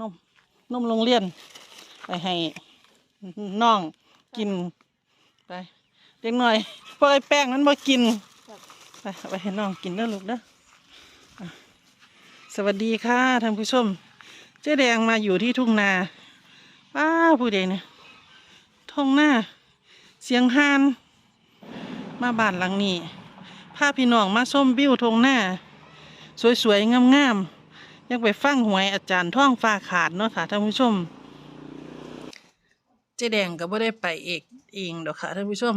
นมนมโรงเรียน ไปให้น้องกินไปเด็กหน่อยเพราะไอ้แป้งนั้นบ่กินไปเอาไปให้น้องกินเด้อลูกเด้ออะสวัสดีค่ะท่านผู้ชม เจ๊แดงมาอยู่ที่ทุ่งนาป้าผู้ใดเนี่ยทุ่งนาเสียงฮานมาบ้านหลังนี้พาพี่น้องมาส้มวิวทุ่งนาสวยๆงามๆ ยังไปฟังหวยอาจารย์ท่องฟ้าขาดเนาะค่ะท่านผู้ชม เจ๊แดงก็บ่ได้ไปเอกเองดอกค่ะท่านผู้ชม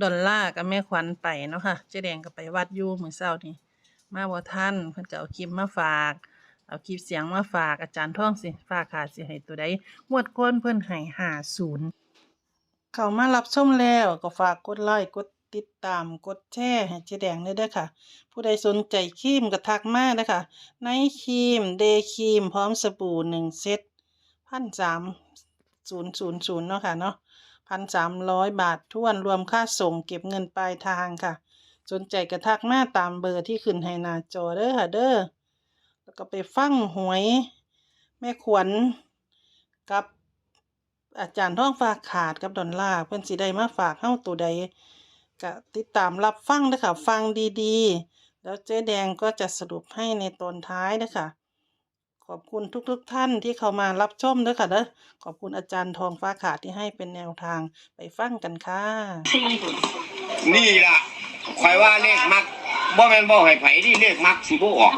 ดอลล่ากับแม่ขวัญไปเนาะค่ะเจ๊แดงก็ไปวัดอยู่มื้อเช้านี่มาบ่ทันเพิ่นก็เอาคลิปมาฝาก เอาคลิปเสียงมาฝากอาจารย์ท่องสิฟ้าขาดสิให้ตัวใดงวดก้นเพิ่นให้50เข้ามารับชมแล้วก็ฝากกดไลค์กด ติดตามกดแชร์ให้เจ๊แดงด้วยเด้อค่ะ ผู้ใดสนใจครีมก็ทักมาเด้อค่ะ ในครีมเดย์ครีม พร้อมสบู่หนึ่งเซตพันสามศูนย์ศูนย์ศูนย์เนาะค่ะเนาะพันสามร้อยบาททวนรวมค่าส่งเก็บเงินปลายทางค่ะ สนใจกระทักมาตามเบอร์ที่ขึ้นให้หน้าจอเด้อค่ะเด้อแล้วก็ไปฟังหวย แม่ขวัญกับอาจารย์ท่องฝากขาดกับดอนล่าเพิ่อนสิได้มาฝากเฮาตัวใด ก็ติดตามรับฟังเด้อค่ะฟังดีๆ แล้วเจ๊แดงก็จะสรุปให้ในตอนท้ายนะคะขอบคุณทุกๆทท่านที่เข้ามารับชมด้วยค่ะเด้อขอบคุณอาจารย์ทองฟ้าขาดที่ให้เป็นแนวทางไปฟังกันค่ะ นี่ล่ะคอยว่าเลขมักบ่แม่นบ่ให้ไผนี่เลขมักสิบ่ออก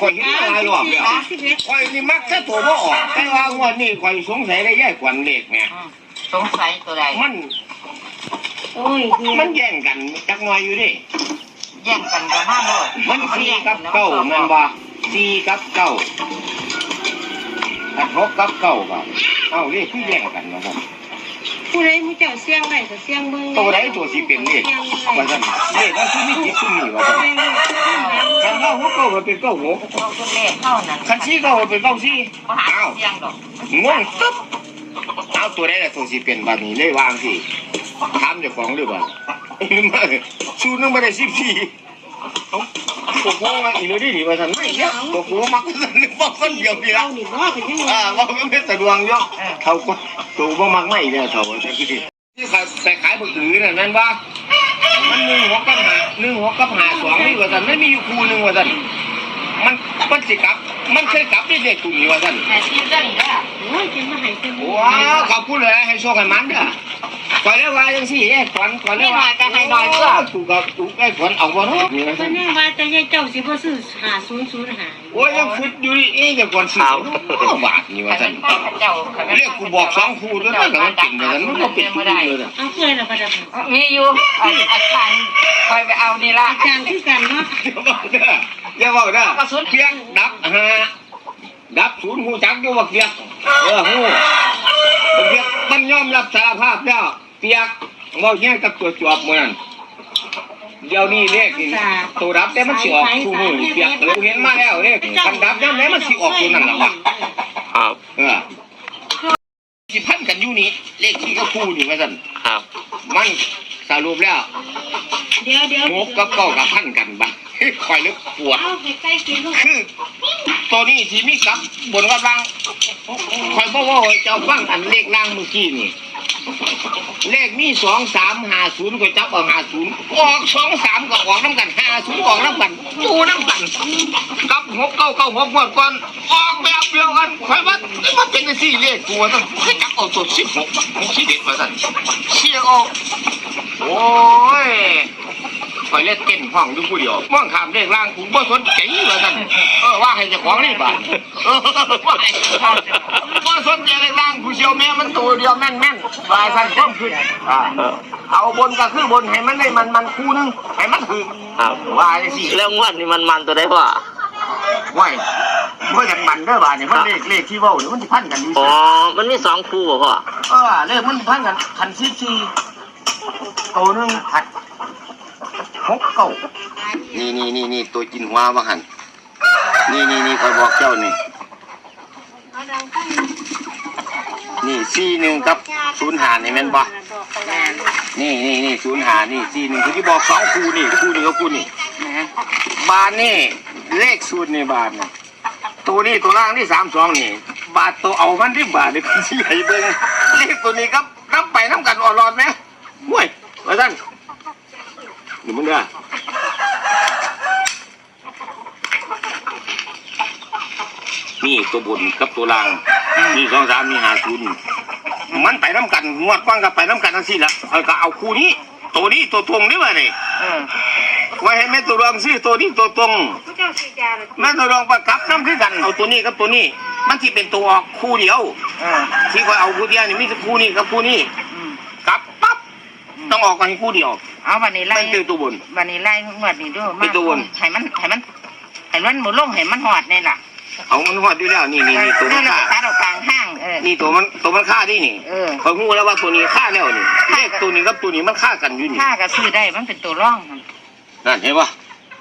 คอยเห็นหลายรอบแล้วคอยนี่มักแค่ตัวบ่ออกแต่ว่างวดนี้คอยสงสัยได้แย่กว่าเลขเนี่ยสงสัยตัวใดมัน โอ้ยมันแย่งกันจักหน่อยอยู่ดิแย่งกันกับห้าโลดมันสี่กับเก้าแม่นบ่สี่กับเก้าถ้าหกกับเก้าก็เอ้าเลขคือแย่งกันเนาะครับผู้ใดมูเจ้าเสียงไว้ก็เสียงเบิ่งตัวใดตัวสิเป็นเลขว่าซั่นเลขมันคือมีจิตคือมีว่าซั่นคันเก้าหกเก้าก็เป็นเก้าหกเราก็เลขเท่านั้นคันสี่เก้าก็เป็นเก้าสี่มหาอ้าวเสียงดอกงงตึ๊บเอาตัวได้ละตัวสิเป็นแบบนี้เลยวางสิ ถามเจ้าของหรือเปล่ามาชูนึงมาได้สิบสี่เอาตัวโค้งมาอีเลยดิดิมาสันไม่เยอะตัวโค้งมักสันบอกคนเดียวดีละเอานี่ว่าเป็นยังอ่าบอกก็ไม่สะดวกเยอะเขาก็ตัวบ่มักไม่เนี่ยเขาที่ขายแต่ขายบุหรี่น่ะนั่นว่ามันหนึ่งหัวกับหาหนึ่งหัวกับหาสองนี่ว่าสันไม่มีอยู่คู่หนึ่งว่าสันมันมันสิกลับ มันเคยกลับได้เด็กตัวนี้ว่าสันแต่ที่เรื่องนี้โอ้ยเป็นมาให้เป็นว้าวขอบคุณเลยให้โชคให้มันเด้อ ก่อนแล้วว่าจังซี่เอ้ขวัญก่อนแล้วว่าถูกกับถูกไอ้ขวัญเอาบ่เนาะนี่ว่าเพิ่ซั่นนยังว่าแต่ยายเจ้าสิบ่ซื้อ5005โอ้ยยังคิดอยู่นี่เอ๊ะจะก่อนสิบาทนี่ว่าแต่ซั่นพระเจ้าเรียกกูบอกสองคู่ด้วยนะแต่มันเป็นแต่มันก็เป็นคู่เลยนะเอาเพื่อนน่ะประดับมีอยู่อาอาจารย์คอยไปเอานี่ละอาจารย์คือกันเนาะอย่าบอกเด้ออย่าบอกเด้อเพียงดับห้าดับศูนย์หูจักอยู่ว่าเพียกเออหูเพียกมันยอมรับสารภาพแล้วเปียกเว่าแย่งกับตัวจวบเหมือนเดี๋ยวนี้เลขนี่ตัวดับแต่มันสิออกคู่มือนี่เปียกเลยเห็นมาแล้วเลขคันดับย่ำไหนมันสิออกตัวนั้นล่ะวะครับเออสิพันกันอยู่นี่เลขที่ก็คู่นี่ว่าซั่นครับ มันสรุปแล้วเดี๋ยวเดี๋ยวหกกับเก้ากับพันกันบัดคอยลึกปวดเอาให้ใกล้กินลูกคือตัวนี้ที่มีกับบนกับล่างคอยบอกว่าเจ้าฟังอันเลขล่างเมื่อกี้นี่ เลขมีสองสามห้าศูนย์ก็จับเอาห้าศูนย์ออกสองสามก็ออกน้ำกันห้าศูนย์ออกน้ำกันอยู่น้ำกันกับหกเก้าเก้าหกหมดก่อนออกแบบเดียวกันคอยว่ามันเป็นสี่เลขกูว่าต้องให้จับเอาตัวสิบหกสิบเอ็ดมาสั่นเชี่ยออกโอ้ย อยเล่นเต้นห้องอยู่ผู้เดียวมองขามเลขล่างกูบ่สนใจว่าซั่นเออว่าให้เจ้าของนี่บาดเออว่าให้เจ้าของบ่สนใจเลขล่างผู้เชียวแม่มันตัวเดียวแม่นแม่นๆว่าซั่นเพิ่มขึ้นอ่าเอาบนก็คือบนให้มันได้มันมันคู่หนึงให้มันถึงครับว่าจังซี่แล้วงวดนี้มันมันตัวได้พ่อไว้บ่อยากมันเด้อบาดนี่มันเลขเลขที่เว้านี่มันสิพันกันดีอ๋อมันมีสองคู่บ่พ่อเออเลขมันสิพันกันคัน14ตัวหนึงผัด หกเก้านี่นี่นี่นี่ตัวกินหัวว่าหันนี่นี่นี่คอยบอกเจ้านี่ นี่สี่หนึ่งกับศูนย์หานี่แม่นบ่นี่นี่นี่ศูนย์หานี่สี่หนึ่งคือที่บอกสองคู่นี่คู่นี่ก็คู่นี่บานนี่เลขศูนย์นี่บานนี่ตัวนี้ตัวล่างนี่สามสองนี่ บาทตัวเอามันที่บาทนี่พี่สิให้เบิ่งเลขตัวนี้ครับครับไปน้ำกันอ่อนร้อดไหมห่วยว่าท่าน นี่มึงเด้อนี่ตัวบนกับตัวล่างนี่สองสามนี่หาศูนย์มันไปน้ำกันงวดกว้างกับไปน้ำกันทั้งสิ้นละเอาก็เอาคู่นี้ ตัวนี้ตัวตรงนี่วะนี่เออไว้ให้แม่ตัวรองซื้อตัวนี้ตัวตรงผู้เจ้าสีดาเลยแม่ตัวรองประกับน้ำคือกัน เอาตัวนี้กับตัวนี้ มันที่เป็นตัวออกคู่เดียวเออที่คอยเอาคู่เดียวนี่มีแต่คู่นี้กับคู่นี้อืมกลับปั๊บ ต้องออกกันคู่เดียว เอาวันนี้ไล่มันคือตัวบน วันนี้ไล่งวดนี้ด้วยเป็นตัววนให้มันให้มันให้มันหมุนลงให้มันหอดนี่ล่ะเอามันหอดอยู่แล้วนี่นี่นี่ตัวเอมัอนแล้วฆ่าก็ตัดออกกลางห้างเออ นี่ตัวมันตัวมันฆ่าที่นี่เออคอยพูดแล้วว่าตัวนี้ฆ่าแล้วนี่เลขตัวนี้กับตัวนี้มันฆ่ากันอยู่นี่ค่าก็ซื้อได้มันเป็นตัวร่องมันนั่นเห็นปะ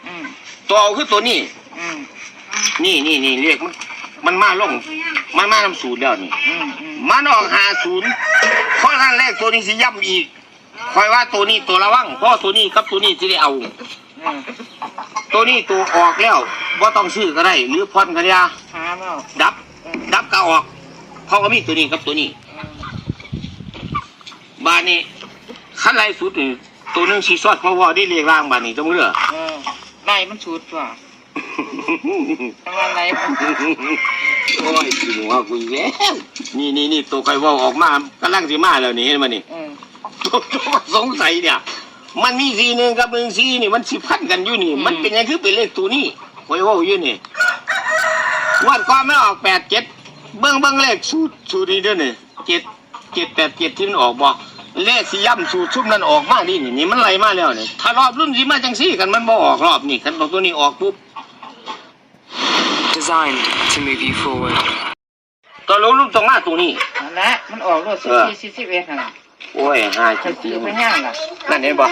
อืมตัวเอาคือตัวนี้ อืมนี่นี่นี่เลขมันมันมาลงมันมาทำสูตรแล้วนี่ อืมอืมมันออกหาศูนย์เพราะงั้นเลขตัวนี้สิย่ำอีก คอยว่าตัวนี้ตัวระวังเพราะตัวนี้กับตัวนี้สิได้เอาเออตัวนี้ตัวออกแล้วว่าต้องซื้อก็ได้หรือผ่อนก็ได้หาเปล่าดับ ดับก็ออกเพราะว่ามีตัวนี้กับตัวนี้อืมบานนี้ขั้นไรสุดนี่ตัวหนึงสีซอดเพราะว่าได้เรียกร่างบานนี้ต้องเลือกเออไล่มันชุดว่ะทำอะไรโอ้ยกินหัวกูอีกแล้วนี่นี่นี่ตัวใครว่าออกมากำลังสิมาแล้วนี่เห็นไหมนี่เออ สงสัยเนี่ย มันมีสีหนึ่งกับหนึ่งสีนี่มันสิพันกันอยู่นี่ มันเป็นยังคือเป็นเลขตัวนี้คอยเว่าอยู่นี่วันก่อนไม่ออกแปดเจ็ดเบิ้งเบิ้งเลขสูตรสูตรนี้เด้วยนี่เจ็ดเจ็ดแปดเจ็ดที่มันออกบ่เลขสีย่ำสูตรชุ่มนั้นออกมาดินี่นี่มันไหลมาแล้วนี่ถ้ารอบรุ่นสีมาจังซี่กันมันบ่ออกรอบนี่คันตัวนี้ออกปุ๊บ designed to move you forward. ตัวรู้รุ่นตรงหน้าตัวนี้ นั่นแหละมันออกรถสิบเออสี่สิบสิบเอ็ดนั่นล่ะ โอ้ยหายจะจริซื้องไปห้างล่ะนั่นเห็นบ่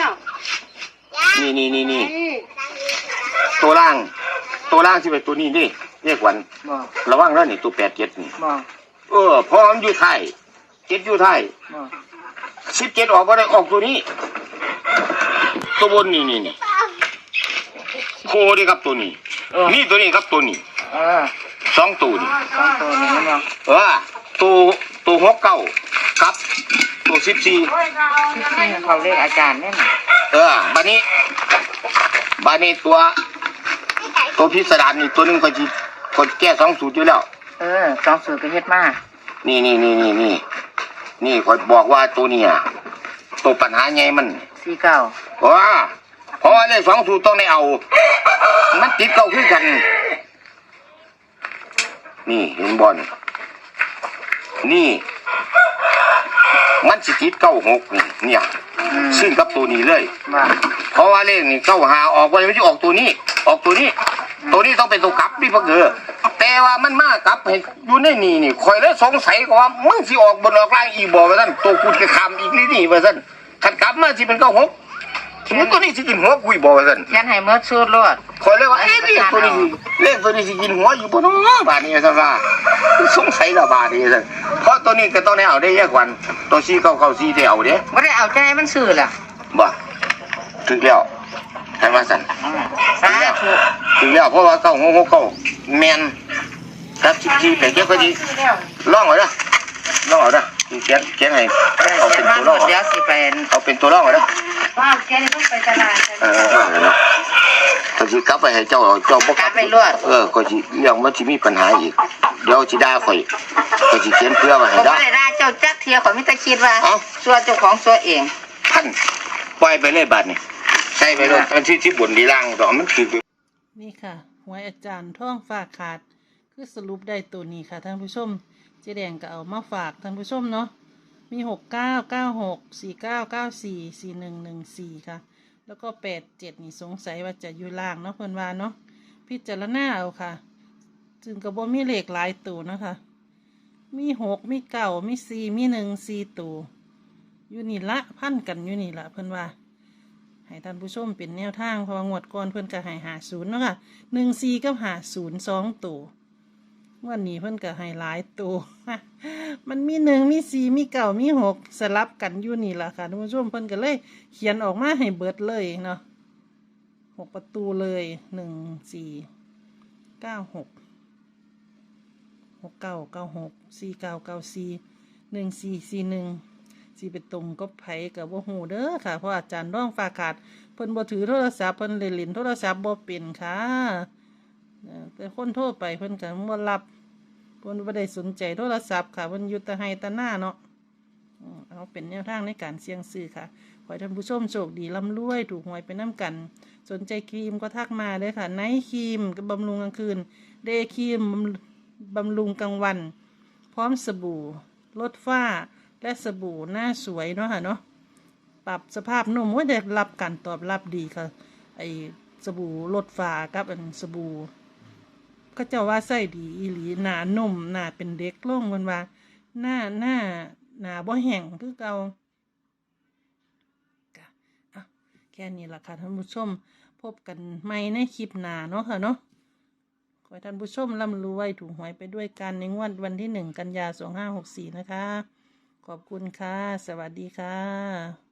นี่นี่นี่นี่ตัวล่าง ตัวล่างที่เป็นตัวนี้ดิเรียกวันบอกระวังแล้วนี่ตัวแปดเจ็ดนี่บอกเออพอมันอยู่ไทยเจ็ดอยู่ไทยบอกสิบเจ็ดออกก็ได้ออกตัวนี้ ตัวบนนี่นี่นี่โคดีครับตัวนี้เออนี่ตัวนี้ครับตัวนี้เออสองตัวนี่สองตัวนี้มันบอกเออตัวตัวหกเก้ากับ ตัวสิบสี่ที่เขาเรียกอาจารย์เนี่ยน่ะเออบัดนี้บัดนี้ตัว ตัวพิสดารนี่ตัวหนึงคนจีคนแก้สองสูตรอยู่แล้ว เออสองสูตรก็เฮ็ดมานี่นี่นี่นี่นี่นี่คอยบอกว่าตัวเนี้ตัวปัญหาไงมันสี่เก้าว่าเพราะว่าเลขสองสูตรต้องได้เอา มันติดเก้าขึ้นกัน นี่เห็นบอลนี่ มันสิติดเก้าหกนี่เนี่ยอืมซึ่งกับตัวนี้เลยว่าเพราะว่าเลขนี่เก้าหาออกไปไม่ใช่ออกตัวนี้ ออกตัวนี้ ตัวนี้ต้องเป็นตัวกลับนี่พะเกือแต่ว่ามันมากลับให้อยู่ในนี่นี่คอยเลยสงสัยก็ว่ามึงสิออกบนออกล่างอีกบ่ว่าท่านตัวกูจะคำอีกนี่นี่ว่าท่านขันกลับมาที่เป็นเก้าหก สมมติตัวนี้สิกินหัวกุยบ่ว่าท่านยันให้เมื่อสูตรรดคอยเลยว่าเอ๊ะเลขตัวนี้สิเลขตัวนี้สิกินหัวอยู่บนน้อบาดนี้ท่านว่าสงสัยละบาดนี้ท่านเพราะตัวนี้ก็ต้องได้เอาได้แยกวัน ตัวซีเก้าเก้าซีได้เอาเด้ไม่ได้เอาใจมันซื้อล่ะบ่ถึกแล้วให้มาสั่นอ่าสาธุถึงแล้วเพราะว่าเก้าหกหกเก้าแมนครับสิบสี่แต่เจ้าก็ดีล่องเอาเด้อล่องเอาเด้อ เขียนเขียนให้เออเอาเฮ็เป็ดนมาตัวหมล่องดเอาเดี๋ยวสิไปเอาเป็นตัวล่องเอาเด้อว่าแกนี่ต้องไปตลาดเออเออเออก็สิกลับไปให้เจ้าเจ้าบ่กลับเออก็สิเรื่องมันสิมีปัญหาอีกเดี๋ยวสิด่าข่อยก็สิเขียนเพื่อไว้ให้ผมด่าไม่ได้ด่าเจ้าจักเทียขอยมิตรคิดว่าเอ้าส่วนเจ้าของส่วนเองพันปล่อยไปเลยบัดนี้ใส่ไปเลยมันสิสิบนดีล่างดอกมันคือนี่ค่ะหวยอาจารย์ท่องฝากขาด คือสรุปได้ตัวนี้ค่ะท่านผู้ชม เจ๊แดงก็เอามาฝากท่านผู้ชมเนาะ มีหกเก้าเก้าหกสี่เก้าเก้าสี่สี่หนึ่งหนึ่งสี่ค่ะ แล้วก็แปดเจ็ดนี่สงสัยว่าจะอยู่ล่างเนาะเพิ่อนว่าเนาะ พิจารณาเอาค่ะ จึงกระบ่มีเหลขหลายตัวนะคะ มีหกมีเก้ามีสี่มีหนึ่งสี่ตัวอยู่นี่ละพันกันอยู่นี่ละเพิ่อนว่าให้ท่านผู้ชมเป็นแนวทางพราะว่างวดก่อนเพิ่อนก็ให้หาศูนย์เนาะค่ะหนึ่งสี่กับหาศูนย์สองตัว วันนี้เพิ่นก็ให้หลายตัวมันมีหนึ่งมีสี่มีเก้ามีหกสลับกันอยู่นี่ล่ะค่ะท่านผู้ชมเพิ่นก็เลย เขียนออกมาให้เบิดเลยเนาะหกประตูเลยหนึ่งสี่เก้าหกหกเก้าเก้าหกสี่เก้าเก้าสี่หนึ่งสี่สี่หนึ่งสี่เป็นตรงก็ไผกับว่าหูเด้อค่ะเพราะอาจารย์ร่องฝากขาดเพิ่นบ่ถือโทรศัพท์เพิ่นเล่นโทรศัพท์บ่เป็นค่ะ แต่คนโทรไปเพิ่นก็บ่รับเพิ่นบ่ได้สนใจโทรศัพท์ค่ะเพิ่นอยู่แต่ให้แต่หน้าเนาะเอาเป็นแนวทางในการเสี่ยงซื้อค่ะ ขอให้ท่านผู้ชมโชคดีร่ำรวย ถูกหวยไปน้ำกัน สนใจครีมก็ทักมาเลยค่ะ ไนท์ครีมกับบำรุงกลางคืน เดย์ครีมบำบำรุงกลางวัน พร้อมสบู่ ลดฝ้า และสบู่หน้าสวยเนาะค่ะเนาะ ปรับสภาพนุ่มว่าได้รับการตอบรับดีค่ะ ไอสบู่ลดฝ้ากับอันสบู่ ก็เจ้าว่าใส่ดีอีหลีหนานุ่มหนาเป็นเด็กลงมันว่า หน้าหน้าหนาบ่แห้งคือเก่าแค่นี้ละค่ะท่านผู้ชมพบกันใหม่ในคลิปหน้าเนาะค่ะเนาะขอให้ท่านผู้ชมร่ำรวยถูกหวยไปด้วยกันในงวดวันที่หนึ่งกันยาสองห้าหกสี่นะคะ ขอบคุณค่ะ สวัสดีค่ะ